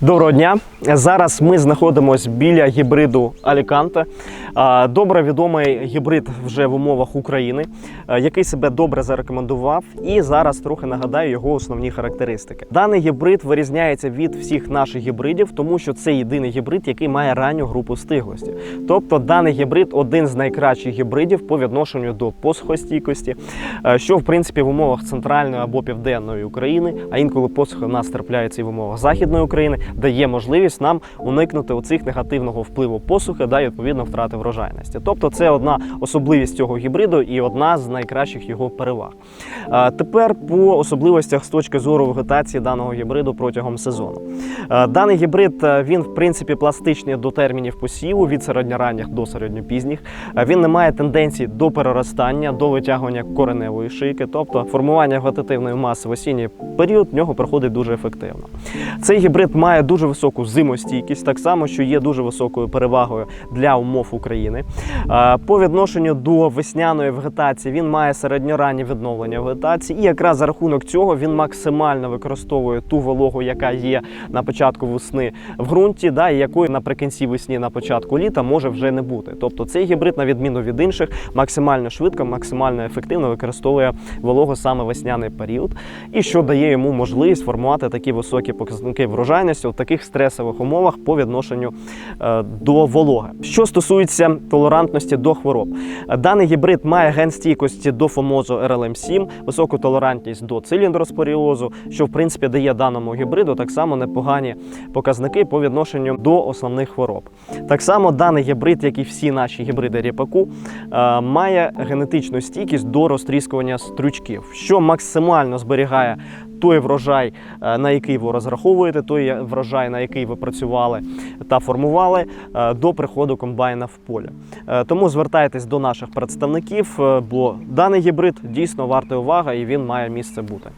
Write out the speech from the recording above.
Доброго дня. Зараз ми знаходимося біля гібриду Аліканте. Добре відомий гібрид вже в умовах України, який себе добре зарекомендував. І зараз трохи нагадаю його основні характеристики. Даний гібрид вирізняється від всіх наших гібридів, тому що це єдиний гібрид, який має ранню групу стиглості. Тобто даний гібрид один з найкращих гібридів по відношенню до посухостійкості, що в принципі в умовах центральної або південної України, а інколи посухи в нас трапляються і в умовах західної України, дає можливість нам уникнути оцих негативного впливу посухи да, і відповідно втрати врожайності. Тобто це одна особливість цього гібриду і одна з найкращих його переваг. Тепер по особливостях з точки зору вегетації даного гібриду протягом сезону. Даний гібрид він в принципі пластичний до термінів посіву від середньоранніх до середньопізніх. Він не має тенденцій до переростання, до витягування кореневої шийки, тобто формування вегетативної маси в осінній період в нього проходить дуже ефективно. Цей гібрид має дуже високу зимостійкість, так само, що є дуже високою перевагою для умов України. По відношенню до весняної вегетації він має середньораннє відновлення вегетації, і якраз за рахунок цього він максимально використовує ту вологу, яка є на початку весни в ґрунті, да, і якої наприкінці весні, на початку літа може вже не бути. Тобто цей гібрид, на відміну від інших, максимально швидко, максимально ефективно використовує вологу саме весняний період, і що дає йому можливість формувати такі високі показники врожайності в таких стресових умовах по відношенню е, до вологи. Що стосується толерантності до хвороб, даний гібрид має ген стійкості до фомозу RLM7, високу толерантність до циліндроспоріозу, що в принципі дає даному гібриду так само непогані показники по відношенню до основних хвороб. Так само даний гібрид, як і всі наші гібриди ріпаку, е, має генетичну стійкість до розтріскування стручків, що максимально зберігає той врожай, е, на який ви розраховуєте, той врожай, на який ви працювали та формували е, до приходу комбайна в поле. Е, Тому звертайтесь до наших представників, бо даний гібрид дійсно вартий уваги і він має місце бути.